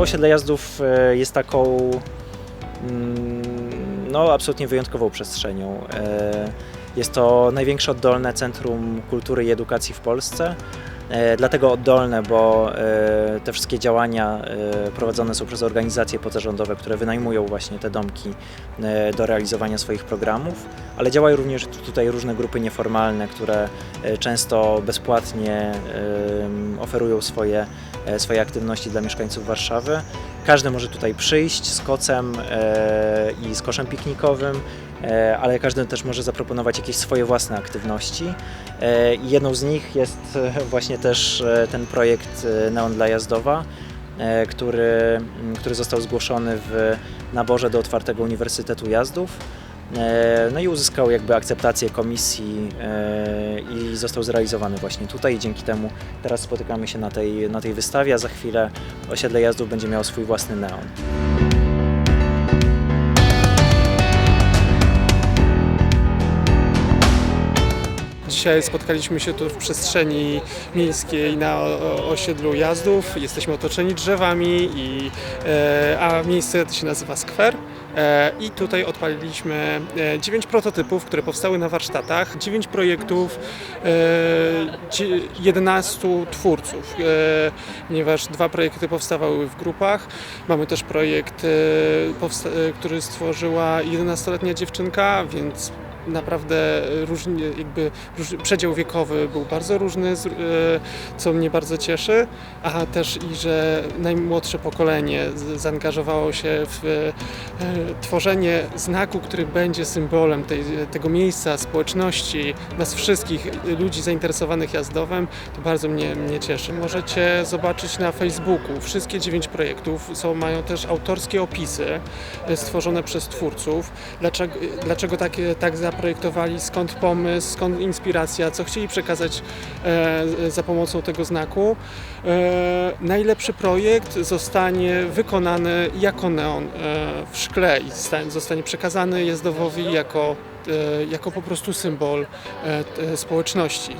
osiedle jazdów e, jest taką mm, no, absolutnie wyjątkową przestrzenią. E, Jest to największe oddolne centrum kultury i edukacji w Polsce. E, Dlatego oddolne, bo te wszystkie działania prowadzone są przez organizacje pozarządowe, które wynajmują właśnie te domki do realizowania swoich programów, ale działają również tu- tutaj różne grupy nieformalne, które często bezpłatnie oferują swoje, swoje aktywności dla mieszkańców Warszawy. Każdy może tutaj przyjść z kocem e, i z koszem piknikowym, e, ale każdy też może zaproponować jakieś swoje własne aktywności. E, Jedną z nich jest e, właśnie też e, ten projekt e, Neon dla Jazdowa, e, który, który został zgłoszony w naborze do otwartego Uniwersytetu Jazdów. E, No i uzyskał jakby akceptację komisji e, został zrealizowany właśnie tutaj i dzięki temu teraz spotykamy się na tej, na tej wystawie, a za chwilę osiedle jazdów będzie miało swój własny neon. Dzisiaj spotkaliśmy się tu w przestrzeni miejskiej na osiedlu jazdów. Jesteśmy otoczeni drzewami, i, e, a miejsce to się nazywa skwer. E, I tutaj odpaliliśmy e, 9 prototypów, które powstały na warsztatach, 9 projektów, e, dzie- 11 twórców, e, ponieważ dwa projekty powstawały w grupach. Mamy też projekt, e, e, który stworzyła 11-letnia dziewczynka, więc naprawdę różnie, jakby róż, przedział wiekowy był bardzo różny, e, co mnie bardzo cieszy, a też i że najmłodsze pokolenie zaangażowało się w e, tworzenie znaku, który będzie symbolem tej, tego miejsca, społeczności, nas wszystkich ludzi zainteresowanych jazdowem, to bardzo mnie, mnie cieszy. Możecie zobaczyć na Facebooku. Wszystkie dziewięć projektów, są, mają też autorskie opisy e, stworzone przez twórców, dlaczego, dlaczego tak, tak zaprojektowali, skąd pomysł, skąd inspiracja, co chcieli przekazać e, za pomocą tego znaku. E, najlepszy projekt zostanie wykonany jako neon e, w szkle i sta- zostanie przekazany jazdowowi jako, jako po prostu symbol społeczności.